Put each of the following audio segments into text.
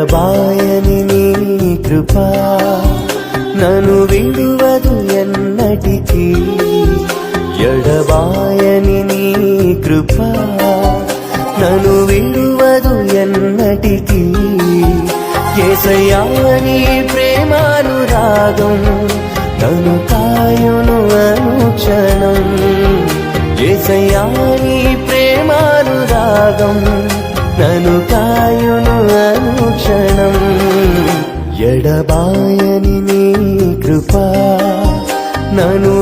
ఎడబాయని నీ కృప. నన్ను విడువదు ఎన్నటికీ. ఎడబాయని నీ కృప. నన్ను విడువదు ఎన్నటికీ. ఏసయ్యా ప్రేమాను రాగం నను కాయును అనుక్షణం ఏసయ్యా ప్రేమాను రాగం నను కాయును క్షణం. ఎడబాయని నీ కృప నను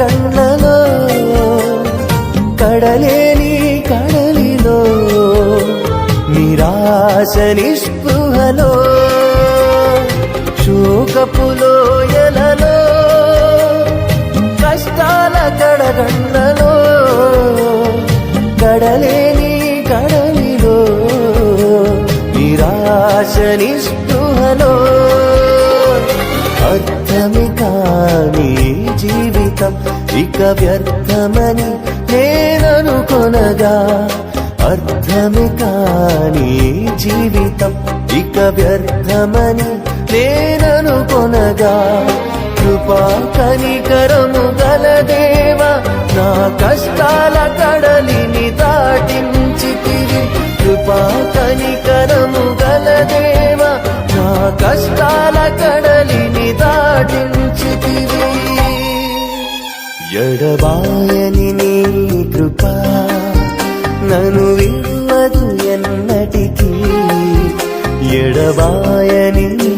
కళ్ళలో కడలేని కడలిలో నిరాశ నిస్పృహలో శోకపులో ఎలలో కష్టాల కడగండ్లలో కడలేని కడలిలో నిరాశ నిస్పృహలో అర్థమి జీవితం ఇక వ్యర్థమని నేననుకొనగా అర్థమే కాని జీవితం ఇక వ్యర్థమని నేననుకొనగా కృపా కనికరము గలదేవా నా కష్టాల కడలిని దాటించి కృపా కనికరము గలదేవా నా కష్టాల ఎడబాయని నీ కృప నను విడువదు ఎన్నటికీ. ఎడబాయని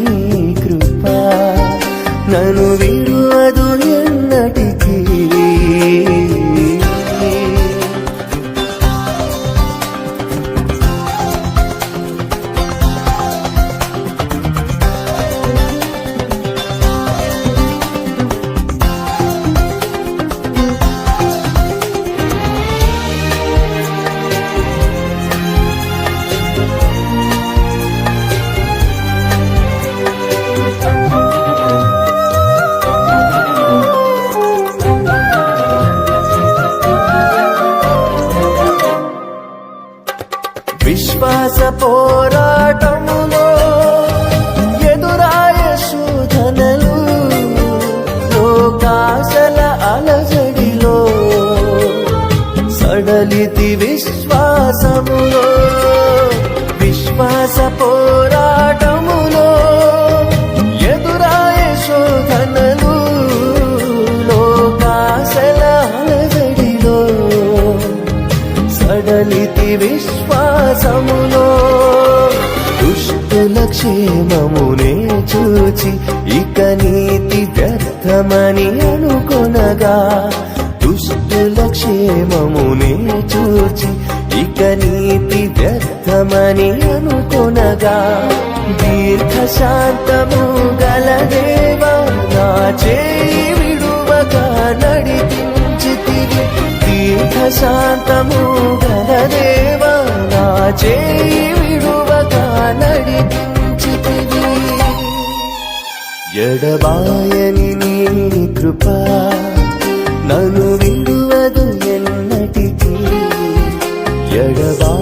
ప్రతి విశ్వాసములో విశ్వాస పోరాటములో ఎదురాయ శోధనలు లోకాశల అలజడిలో సడలితి విశ్వాసములో దుష్టుల క్షేమమునే చూచి ఇక నీతి వ్యర్థమని అనుకొనగా దుష్టుల క్షేమమునే చూచి ఇక నీతి వ్యర్థమని అనుకొనగా దీర్ఘ శాంతము గలదేవా నా చేయి విడువగా నడిపించి తిరి దీర్ఘ శాంతము గలదేవా నా చేయి విడువగా నడిపించి ఎడబాయని నీ కృప నన్ను ఎడబాయని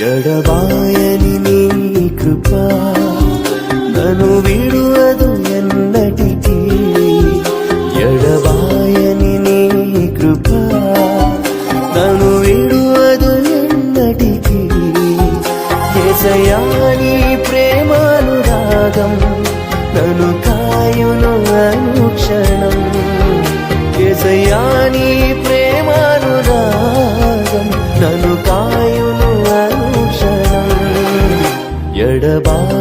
ఎడబాయని నీ కృప. నను విడువదు ఎన్నటికీ. ఎడబాయని నీ కృప. నను విడువదు ఎన్నటికీ. ఏసయాని ప్రేమానురాగం నను కాయును అనుక్షణం. ఏసయాని ప్రేమానురాగం నను కాయును Đưa.